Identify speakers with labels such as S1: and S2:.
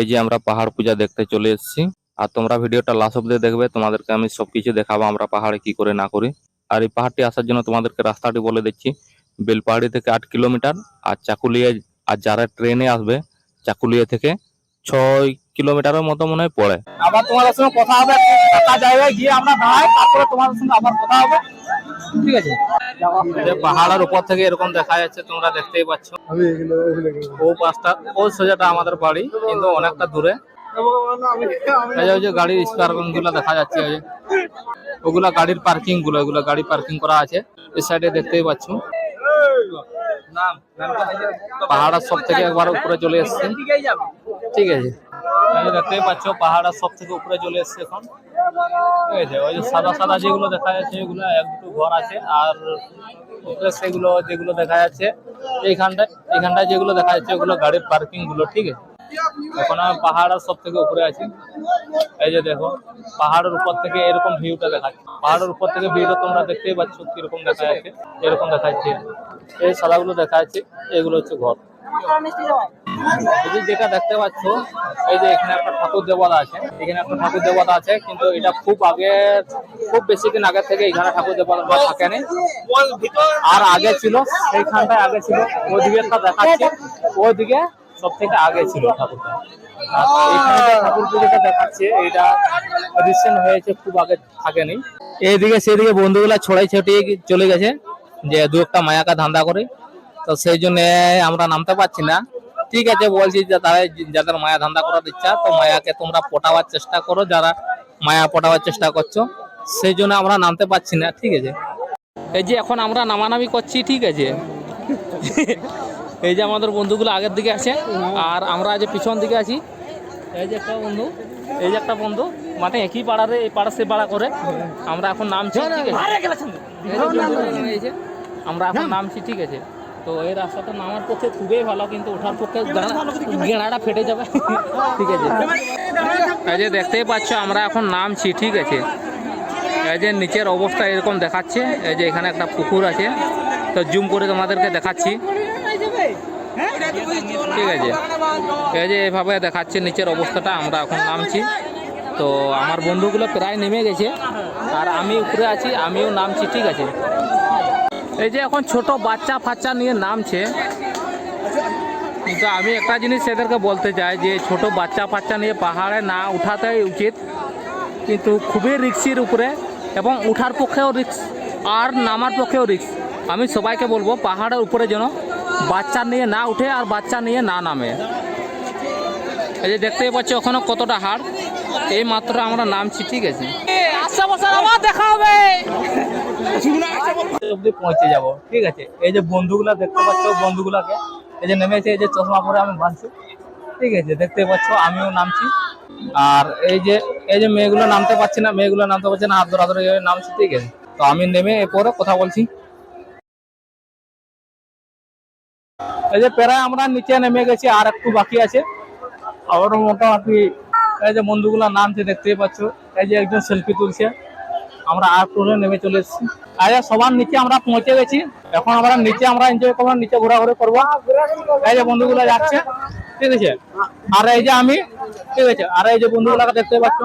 S1: এই যে আমরা পাহাড় পূজা দেখতে চলে এসেছি। আর তোমরা ভিডিওটা লাস্ট অব্দি দেখবে, তোমাদেরকে আমি সবকিছু দেখাবো আমরা পাহাড়ে কি করে না করি। আর এই পাহাড়টি আসার জন্য তোমাদেরকে রাস্তাটি বলে দিচ্ছি। বেলপাহাড়ি থেকে আট কিলোমিটার আর চাকুলিয়া, আর যারা ট্রেনে আসবে, চাকুলিয়া থেকে ছয় কিলোমিটারের মতো মনে হয় পড়ে।
S2: আবার তোমাদের সঙ্গে কথা হবে। একটা জায়গায় গিয়ে আমরা দাঁড়াই তারপরে তোমাদের সঙ্গে আবার কথা হবে। ঠিক আছে?
S1: যে পাহাড়ের উপর থেকে এরকম দেখা যাচ্ছে তোমরা দেখতেই পাচ্ছ। ও পাঁচটা ও সোজাটা আমাদের বাড়ি কিন্তু অনেকটা দূরে। যে ওই যে গাড়ির স্পেয়ারগুলো দেখা যাচ্ছে ওগুলা গাড়ির পার্কিংগুলো এগুলো গাড়ি পার্কিং করা আছে। এই সাইডে দেখতেই পাচ্ছ। পাহাড়ের সব থেকে একবার উপরে চলে এসছে। ঠিক আছে। যে দেখতেই পাচ্ছ, পাহাড়ের সব থেকে উপরে চলে এসছে এখন। ঠিক আছে ওই যে সাদা সাদা যেগুলো দেখা যাচ্ছে এগুলো এক দুটো ঘর আছে, আর উপরে সেগুলো যেগুলো দেখা যাচ্ছে, এইখানটায় এইখানটায় যেগুলো দেখা যাচ্ছে, ওগুলো গাড়ির পার্কিংগুলো ঠিক আছে? এখন আমি পাহাড়ের সব থেকে উপরে আছি। এই যে দেখো, পাহাড়ের উপর থেকে এরকম ভিউটা দেখাচ্ছে। পাহাড়ের উপর থেকে ভিউটা তোমরা দেখতেই পাচ্ছ কীরকম দেখা যাচ্ছে, এরকম দেখা যাচ্ছে এই সাদাগুলো দেখা যাচ্ছে, এগুলো হচ্ছে ঘর। যে যেটা দেখতে পাচ্ছ, এই যে এখানে একটা ঠাকুর দেবতা আছে। এখানে একটা ঠাকুর দেবতা আছে, কিন্তু এটা খুব আগে, খুব বেশি দিন আগে থেকে এখানে ঠাকুর দেবতা থাকেনি। আর আগে ছিল, সেইখানটায় আগে ছিল। ওইদিকে একটা দেখাচ্ছে ওইদিকে সব থেকে আগে ছিল ঠাকুরটা। দেখাচ্ছে এটা রিসেন্ট হয়েছে, খুব আগে থাকেনি। সেদিকে বন্ধুগুলা ছড়াই ছটিয়ে চলে গেছে, যে দু একটা মায়াকা ধান্দা করে। তো সেই জন্য আমরা নামতে পারছি না। ঠিক আছে বলছি যে তারা যাদের মায়া ধান্দা করার ইচ্ছা তো মায়াকে তোমরা পটাবার চেষ্টা করো যারা মায়া পটাবার চেষ্টা করছ সেই জন্য আমরা নামতে পারছি না ঠিক আছে এই যে এখন আমরা নামানামি করছি ঠিক আছে এই যে আমাদের বন্ধুগুলো আগের দিকে আছে আর আমরা যে পিছন দিকে আছি এই যে একটা বন্ধু এই যে একটা বন্ধু মানে একই পাড়ারে এই পাড়া সে পাড়া করে আমরা এখন নামছি ঠিক আছে আমরা এখন নামছি ঠিক আছে তো এই রাস্তাটা নামার পক্ষে খুবই ভালো কিন্তু ওঠার পক্ষে গেঁড়া- গেঁড়াটা ফেটে যাবে। ঠিক আছে। এই যে দেখতেই পাচ্ছ আমরা এখন নামছি ঠিক আছে। এই যে নিচের অবস্থা এরকম দেখাচ্ছে এই যে এখানে একটা পুকুর আছে। তো জুম করে তোমাদেরকে দেখাচ্ছি। ঠিক আছে। এই যে এভাবে দেখাচ্ছে নিচের অবস্থাটা আমরা এখন নামছি। তো আমার বন্ধুগুলো প্রায় নেমে গেছে। আর আমি উপরে আছি আমিও নামছি ঠিক আছে। এই যে এখন ছোট বাচ্চা ফাচ্চা নিয়ে নামছে। কিন্তু আমি একটা জিনিস এদেরকে বলতে চাই যে ছোট বাচ্চা ফাচ্চা নিয়ে পাহাড়ে না উঠাতেই উচিত। কিন্তু খুবই রিক্সির উপরে এবং উঠার পক্ষেও রিক্স আর নামার পক্ষেও রিক্স। আমি সবাইকে বলব পাহাড়ের উপরে যেন বাচ্চা নিয়ে না উঠে আর বাচ্চা নিয়ে না নামে। এই যে দেখতেই পাচ্ছ ওখানে কতটা হাড়। এই মাত্র আমরা নামছি, ঠিক আছে। আবার দেখা অব্দি পৌঁছে যাব, ঠিক আছে? এই যে বন্ধুগুলা দেখতে পাচ্ছ, বন্ধুগুলাকে, এই যে নেমেছে, এই যে চশমা পরে আমি বাঁধছি ঠিক আছে? দেখতে পাচ্ছ, আমিও নামছি। আর এই যে এই যে মেয়েগুলো নামতে পারছি না, মেয়েগুলো নামতে পারছে না হাত ধরা ধরে নামছি, ঠিক আছে? তো আমি নেমে এরপরে কথা বলছি। এই যে প্রায় আমরা নিচে নেমে গেছি, আর একটু বাকি আছে। আবার মোটামুটি এই যে বন্ধুগুলো নামছে, দেখতেই পাচ্ছ। এই যে একজন সেলফি তুলছে। আমরা আর টুরে নেমে চলে এসেছি। আর সবার নিচে আমরা পৌঁছে গেছি। এখন আমরা নিচে আমরা এনজয় করব, নিচে ঘোরাঘুরি করব। এই যে বন্ধুগুলো যাচ্ছে, ঠিক আছে? আর এই যে আমি, ঠিক আছে? আর এই যে বন্ধুগুলোকে দেখতে পাচ্ছ।